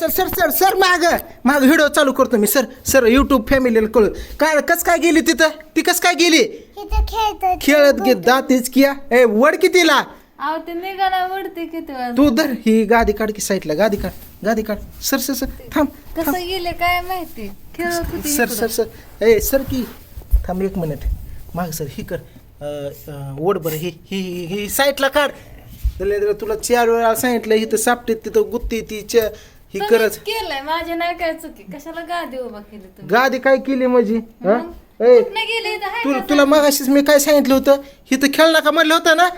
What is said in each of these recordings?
Sir sir sir sir माग. माग video चालू करतो मी सर. सर युट्यूब फॅमिलीला कळू काय कस काय गेली तिथं? ती कस काय गेली? खेळत घेत जातीच किया ए वड कितीला? अहो ते निघाला उडते किती वेळा तू धर ही गादी काढ की साईडला गादी काढ गादी काढ. सर सर सर थांब कसं गेले काय माहिती? खेळत होती सर सर सर. ए सर की थांब एक मिनिट माग सर ही कर. अं, अं, ओढ बरं ही ही ही- ही साईडला काढ. तुला चार वेळा सांगितलं इथं सापटीत तिथं गुत्ती ती च ही करत केलंय माझ्या नाही काय चुकी. कशाला गादी उभा केली तुम्ही? गादी काय केली माझी हा? ए कुठनं गेले इथं? हाय तू का? तुला मगाशीच मी काय सांगितलं होतं? इथं खेळ नका म्हणलं होतं ना?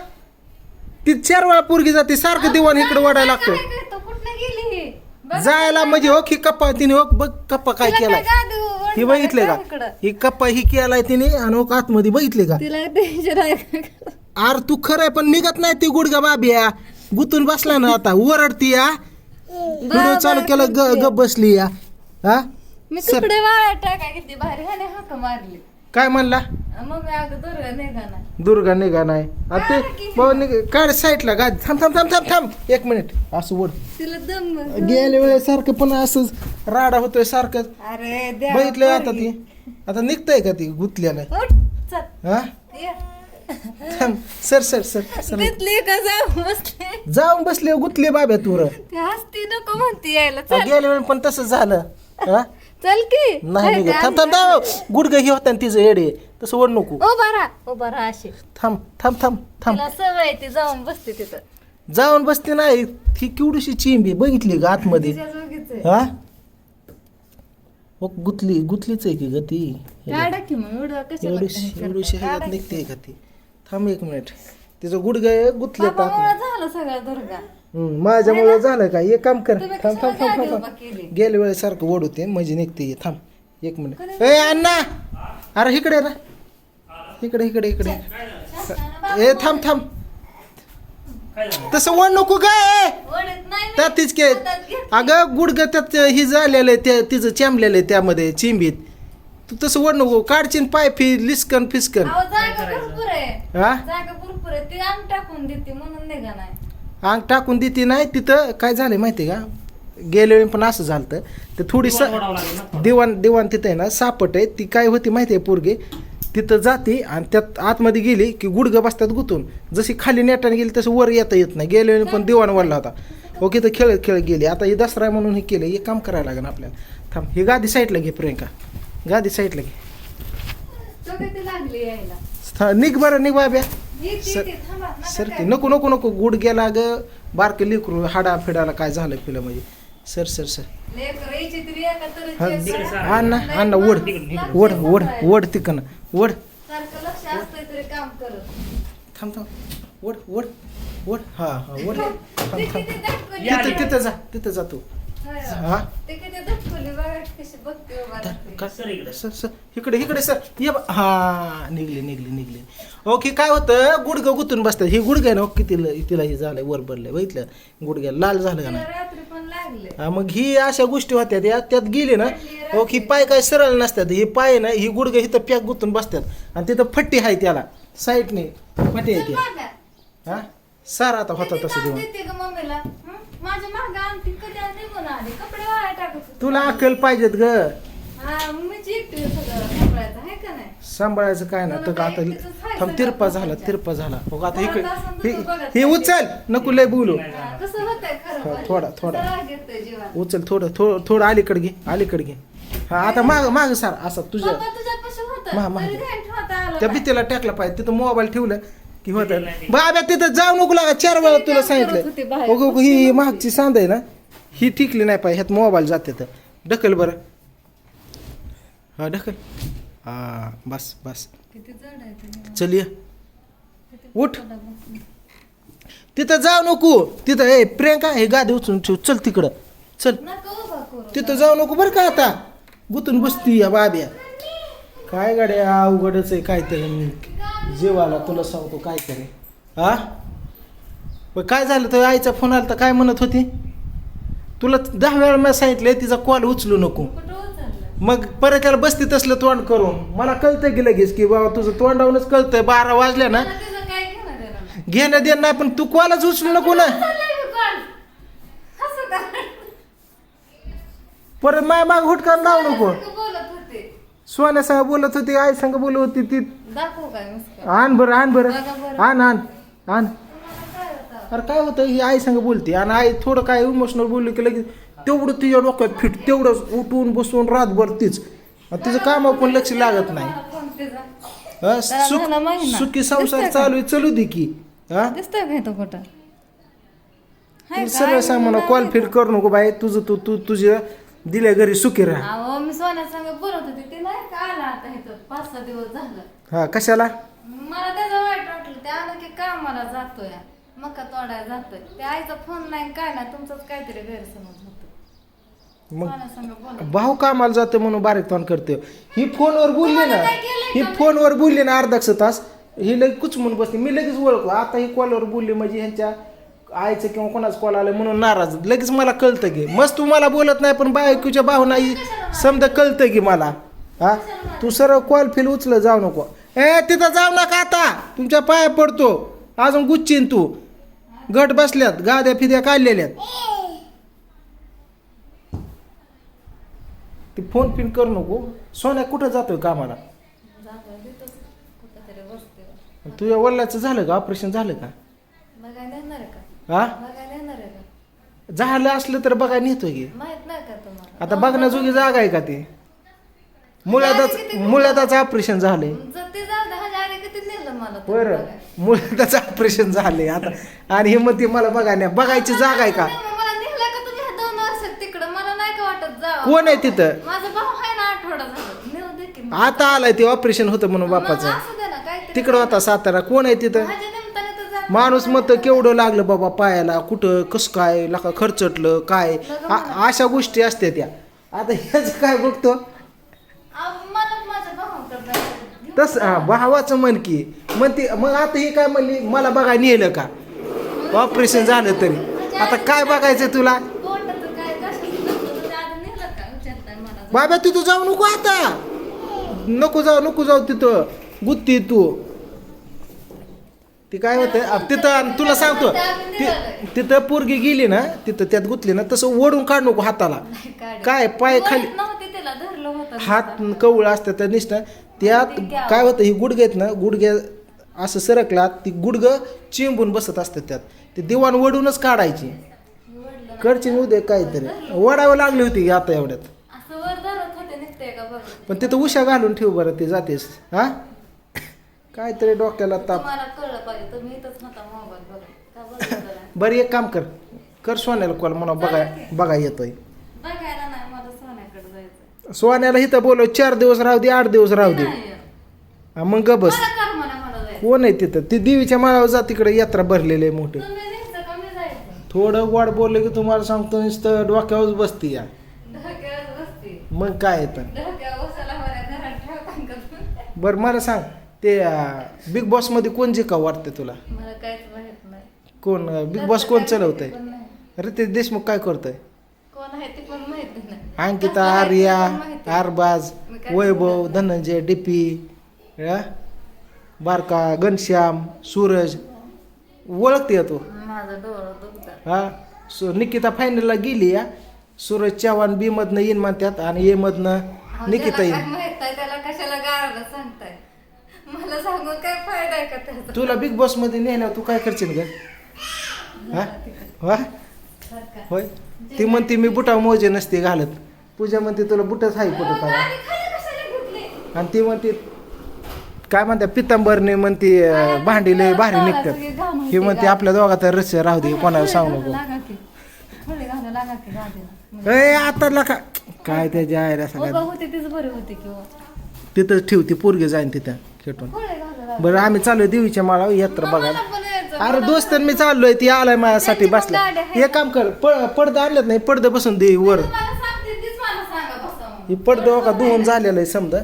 ती चार वेळा पोरगी जाते सारखं दिवाण इकडे वाढायला काय लागतं करतो? कुठनं गेली ही? बघ, जायला म्हणजे हो की कप्पा तिने हो बघ कप्पा काय तिला केलाय. गादी उभं ही बघितले का? इकडं? ही कप्पा ही केलाय तिने आणि हो आतमध्ये बघितले का? तिला टेन्शन आहे का? आर तू खरंय पण निघत नाही ती गुडगा बाबिया. गुतून बसला ना आता ओरडती या व्हिडिओ चालू केला ग गप बसली या. हा? मी सर. कपडे वाळा टाकाय किती भारी ह्याने हाक मारली. काय म्हणला? मग मी अगं दुर्गा निघा ना दुर्गा निघा नाही आता ते भाऊ निघ काढ साईडला गाडी थांब थांब थांब थांब थांब. एक मिनिट. असं ओढ तिला दम गेल्या वेळेस सारखं पण असंच राडा होतोय सारखं. अरे द्या बघितलंय आता ती. आता निघतंय का ती गुतल्याला उठ, चल. हा? ये. थांब. Sir sir sir sir. घेतली का जाऊ बसले? जाऊन बसले गुतले बाब्या तुर. ती हसती नको म्हणती यायला. चल. गेल्या वेळेस पण तसं झालं. हा? चल की. नाही निघत. थांब थांब थांब. गुडघं हे होता तिचं येडे तसं ओढ नको. उभा राहा उभा राहा अशी. थांब थांब थांब थांब. तिला सवय आहे ती जाऊन बसते तिथं. जाऊन बसते नाही. ही केवढीशी चिंबी बघितली का आतमध्ये? तिच्या जोगीच आहे. हा? ओ गुतली गुतलीच आहे की ग ती? काढा की मग. उडवा कशाला एवढीशी एवढीशी? ह्याच्यात. निघते का ती? थांब एक मिनिट. तिचं गुडघं गुतले बापामुळं झालं सगळं दुर्गा. माझ्यामुळे झालं का एक काम कर. तुम्ही थांब थांब कशाला थांब गाडी थांब उभा केली? गेल्या वेळेस सारखं ओढ होते म्हणजे निघते ये. थांब एक मिनिट. ए अण्णा! अरे इकडे ना. इकडे इकडे इकडे. ए थांब थांब. तसं ओढ नको काय ओढत नाही मी. त्यात तीच के. अगं गुडघं त्यात ही झालेलं आहे त्या तिचं चेंबलेलं आहे त्यामध्ये चिंबीत. तू तसं ओढ नको. काढचीन पाय फि लिस्कन फिस्कन. अहो, जागा हा? जागा भरपूर आहे. ती अंग टाकून देते म्हणून निघा नाही. अंग टाकून देते नाही. तिथं काय झालंय माहिती का? गेल्या वेळी पण असं झालं ते थोडी. स दिवाण दिवाण तिथं आहे ना सापट आहे. ती काय होती माहिती आहे पोरगी? तिथं जाते आणि त्यात आतमध्ये गेली की गुडघं बसतात गुतून. जशी खाली नेटाने गेली तसं वर येता येत नाही. गेल्या वेळी पण दिवाण वाढला होता. ओके तर खेळ खेळ गेली. आता ही दसरा आहे म्हणून हे केलं. हे काम करायला लागेल आपल्याला. थांब. ही गादी साईडला घे प्रियंका. गादी साईडला घे. तो किती लागली यायला? स्था- निघ बरं निघ बाब्या. Sir- sir. की नको नको नको गुड गेला ग. बारके लेकरू हाडा फिडाला काय झालं पिलं म्हणजे. Sir sir sir. हा. अण्णा लय अण्णा ओढ ओढ ओढ. ओढ तिकन ओढ. थांब थांब. ओढ ओढ ओढ. हा हा ओढ. थांब ते थांब तिथं तिथं जा तिथं जा तू. होय. हा. ते सर सर इकडे इकडे सर. ये बा- हा निघले निघले निघले. ओके काय होतं? गुडघं गुतून बसतात. हे गुडघं आहे ना ओके तिला तिला हे झालंय वर पडलंय बघितलं? गुडघ्या लाल झालं का नाही? रात्री पण लागले. हा, मग ही अशा गोष्टी होत्या त्या त्यात गेले ना ओके पाय काय सरळ नसतात. ही पाय ना ही गुडघं इथं पॅक गुतून बसतात. आणि तिथं फट्टी आहे त्याला. साईडने फट्टी आहे त्या मागं. हा? सार आता होता तसं देऊन? माझ्या मागं आणती कधी आणि निघून आली. कपडे वाळा टाकत होते. तुला अक्कल पाहिजेत ग. हा सगळं सांभाळायचं आहे का नाही? सांभाळायचं काय ना तर आता थांब तिरपा झाला तिरपा झाला. हो आता इकडे. हे- हे उचल. नको लय बोलू. हा, कसं होतंय खरं हा, पण? थोडा- थोडा. कसं राग येतोय जीवाला? उचल थोडं थोडं थोडं अलीकडे घे अलीकडे घे. हा आता माग माग सार असं तुझ्या पप्पा तुझ्यापाशी होतं, मा- मा- तरी ध्यान ठेवता आलं त्या नाही. भीतीला टाकला पाहिजे. तिथं मोबाईल ठेवलं. की होत बाब्या तिथं जाऊ नको लागा चार वेळा तुला सांगितलं. ओगो, ही ही मागची सांद आहे ना ही टिकली नाही पाहिजे ह्यात मोबाईल जाते तर. ढकल बरं. हा ढकल. हा बस बस. चल ये. उठ. तिथं जाऊ नको. तिथं ए प्रियंका हे गादी उचलून ठेव. चल तिकडं. चल. तिथं जाऊ नको बरं का आता. गुतून बसती या बाब्या. काय गाड्या अवघडच आहे काहीतरी. जीवाला तुला सांगतो काय तरी हा? पण काय झालं? तर आईचा फोन आला तर काय म्हणत होती? तुला दहा वेळा मी सांगितलंय तिचा कॉल उचलू नको? मग परत त्याला बसती तसलं तोंड करून. मला कळतंय की लगेच की बाबा तुझं तोंडावूनच कळतंय. बारा वाजल्या ना. घेणं देणं नाही. पण तू कॉलच उचलू नको ना? परत माय माग हुटकान लावू नको. सोन्या संग बोलत होती आई संग बोलत होती ती. दाखवू काय मिसळ आण बरं आण बरं. आण आण आण. काय होतं अरे काय होतं ही आई संग बोलते. आणि आई थोडं काय इमोशनल बोलली की लगेच तेवढं तिच्या डोक्यात फिट तेवढंच उठून बसून रातभर तीच. आणि तिचं कामावर पण लक्ष लागत नाही. हा, सुख- झाला महिना. सुखी संसार? चालू आहे चलू दे की. हा? दिसतोय काय तो? सरळ सांग म्हणा कॉल फिट करू नको बाई. तुझं तू तू तुझ्या दिल्या घरी सुखी राहा. अहो मी सोन्या संग बोलत होते ते नाही का आला आता इथं? पाच सहा दिवस झालं. हा कशाला? मला त्याचं वाईट वाटलं ते आलं की कामाला जातोय मका तोडायला जातोय. ते आईचा फोन नाही काय नाही तुमचंच काहीतरी गैरसमज होतो. मग सोन्या संग बोलत भाऊ कामाला जातो म्हणून बारीक तोंड करते ही फोनवर बोलली ना तुम्हाला काय केलंय ही? फोनवर बोलली ना अर्धा तास ही लगेच कुच म्हणून बसली. मी लगेच ओळखलो. आता ही कॉलवर बोलली म्हणजे ह्यांच्या आईचं किंवा कोणाचं कॉल आलं म्हणून नाराज. लगेच मला कळतं की मस्त तू मला बोलत नाही पण बायकोच्या भावना ही समजा कळतं की मला. हा? तू सरळ कॉल फिल उचल जाऊ नको. ए तिथं जाऊ नका आता. तुमच्या पाया पडतो. अजून गुच्चीन तू. गट बसल्यात गाद्या फिद्या काढलेल्यात ती फोन पिन करू नको. सोन्या कुठं जातोय कामाला? तुझ्या वडिलाचं झालं का? ऑपरेशन झालं का बघायला येणार आहे का हा? बघायला येणार आहे का? झालं असलं तर बघायला नेतोय की. माहीत नाही का तुम्हाला? आता बघण्याजोगी जागा आहे का ती? मुळ्यातच मुळ्यातच ऑपरेशन झालंय. जर ते जाऊ दे ह्याच्या आधी किती नेलं मला तुम्ही बरं. बघायला. मुळ्यातच ऑपरेशन झालंय. आता आणि हे मग ती मला बघायला बघायची जागा आहे का? नाही, मला नेलं का तुम्ही ह्या दोन वर्षात तिकडं? मला नाही का वाटत जा कोण आहे तिथं? माझा भाऊ आहे ना आठवडा झाला. नेऊ दे की मग. आता आलाय ते ऑपरेशन होतं म्हणून मग बापाचं. असू दे ना काहीतरी तिकडं होता सातारा. कोण आहे तिथं? माझ्या माणूस मत केवढं लागलं बाबा पायाला कुठं कसं काय लका खर्चटलं काय? आ- अशा गोष्टी असते त्या. आता ह्याच काय बघतो. तस हा भावाचं मन की मग ती मग आता ही काय म्हणली? मला बघा नेलं का? ऑपरेशन झालं तरी. आता काय बघायचं तुला? बाबा तिथं जाऊ नको आता. नको जाऊ नको जाऊ तिथं. गुत्ती तू. ती काय होतं तिथं आणि तुला सांगतो. ति- तिथं पोरगी गेली ना तिथं त्यात गुतली ना तसं ओढून काढ नको हाताला. काय पाय खाली वळत नव्हते त्याला धरलं होतं हात कवळ असतं त्या निष्ठा. त्यात काय होतं ही गुडघे आहेत ना गुडघे असं सरकला ती गुडघं चिंबून बसत असतात त्यात. ते दिवाण वडूनच काढायची. वडलं कडची उद्या काहीतरी. वडावं लागली होती आता एवढ्यात. असं वर धरत होते निघते का बघ. पण तिथं उशा घालून ठेव बरं ते जातेस. हा? काहीतरी डोक्याला ताप. तुम्हाला कळलं पाहिजे तुम्ही इथंच होता मोबाईल बघा. का बघितलं नाही? बरं एक काम कर. कर सोन्याला कॉल म्हणा बघा बघा येतोय. बघायला नाही मला सोन्याकडे जायचं सोन्याला इथं बोलव चार दिवस राहू दे आठ दिवस राहू दे. नाही. हा, मग ग बस. मला कर म्हणा मला जायचं कोण आहे तिथं? ती देवीच्या माळावर जा तिकडे यात्रा भरलेली आहे मोठी. तुम्ही न्यायचं का? मी जायचं. थोडं गोड बोललं की तुम्हाला सांगतो नुसतं डोक्यावर बसती या. ढोक्यावर बसते. मग काय येतं ढोक्यावर बसायला मला घरात ठेवता का? तुम्ही? बरं मला सांग. ते बिग बॉसमध्ये कोण जिका वाटते तुला? मला काहीच माहीत नाही. कोण बिग बॉस कोण चालवतंय? पण नाही. रितेश देशमुख काय करतोय? कोण आहे ते पण माहिती नाही. अंकिता कसं आहे ते आर्या पण माहिती नाही. आरबाज मी काय वैभव धनंजय डीपी बारका घनश्याम सूरज ओळखते तू? माझं डोळं दुखतं हा? सु निकिता फायनलला गेली या सूरज चव्हाण बी मधनं येईन म्हणतात आणि ए मधनं निकिता येईन. माहीत आहे? त्याला कशाला सांगताय? सांगून काय फायदा आहे का त्याचा? तुला बिग बॉसमध्ये नेल्यावर तू काय करशील ग? हा? वा. होय? ती म्हणते मी बुटा मोजे नसते घालत. पूजा म्हणते तुला बुटच हाय खाली कशाला घेतली? आणि ती म्हणते काय म्हणते पितांबरने म्हणते भांडी लय भारी निघतात. ही म्हणते आपल्या दोघात रस राहू दे कोणाला सांगू नको. लागा की. थोडी घालू लागा की गाडीला. ए आता लका काय उभं होते तीच बरी होती किंवा तिथंच ठेव ती पोरगी जाईन तिथं. खेटून. बरं आम्ही चाललोय देवीच्या माळावर. यात्रा बघायला. अरे दोस्त मी चाललोय ती आलाय माझ्यासाठी बसला. एक काम कर पडदा आणल्यात नाही पडदं बसून दे वर. ही पडदं का धुवून झालेलं आहे समजा.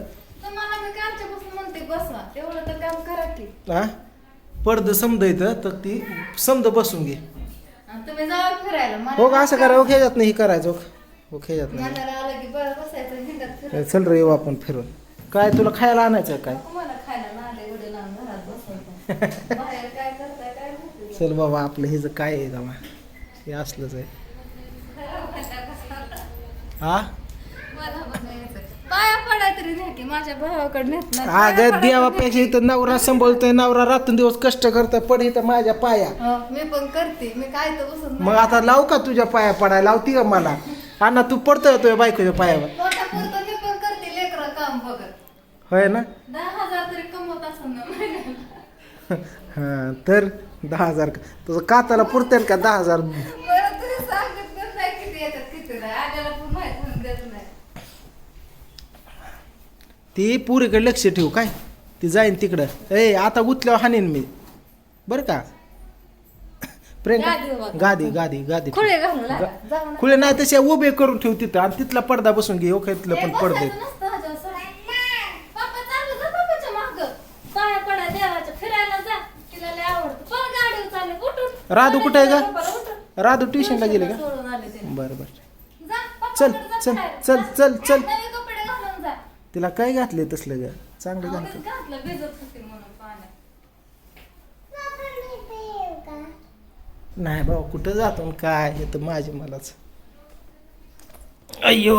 हा पडदं समजा इथं तर ती समजा बसून घे. हो का असं करा ओके जात नाही हे करायचं हो. ओके जात नाही. चल रे आपण फिरून. काय तुला खायला आणायचं आहे काय? तुम्हाला खायला नाले उडे लावून घरात बसायचं. बाहेर काय करताय काय माहिती. चल बाबा आपलं हिचं काय आहे गावा हे असलंच आहे. हा? पाया पडाय तरी नाही की माझ्या भावाकडे नेत नाही. अगं देवापेक्षा इथं नवरा सांभाळतोय नवरा रात्र दिवस कष्ट करतोय पण इथं माझ्या पाया. हो, मी पण करते मी काय तर बसून मग आता लावू का तुझ्या पाया पडायला? लावती का मला? अण्णा तू पडतोय तुझ्या बायकोच्या पायावर. पोटापुरतं मी पण करते लेकरं काम बघत. होय ना? दहा हजार तरी कमवत असं ना महिन्याला. हा तर दहा हजार का- तुझं काताला पुरतेल का दहा हजार? बरं तरी सांगत पण नाही किती येतात किती नाही. आल्याला पण माहीत होऊन देत नाही. ती पुरीकडे लक्ष ठेवू काय? ती जाईन तिकडं. ए आता गुतल्यावर हाणीन मी. बरं का? गादी. गादी गादी गादी. खुळे घालून लागा. जाऊ ना. खुले नाही तसे उभे करून ठेव तिथं. आणि तिथला पडदा बसून घे ओके तिथलं ए, पण पडदे बसायचं नसतं ह्याच्यावर, सर. पप्पा चालू जा पप्पाच्या मागं. पाया पडा देवाच्या फिरायला जा तिला लय आवडतं पण गाडीवर चालले उठून राधू कुठे आहे का. राधू ट्युशनला गेले का. बरं बरं चल, चल. चल. चल, चल. तिला काय घातले तसलं ग चांगलं घालतं नाही बाबा कुठं जातो काय हे तर माझे मलाच अय्यो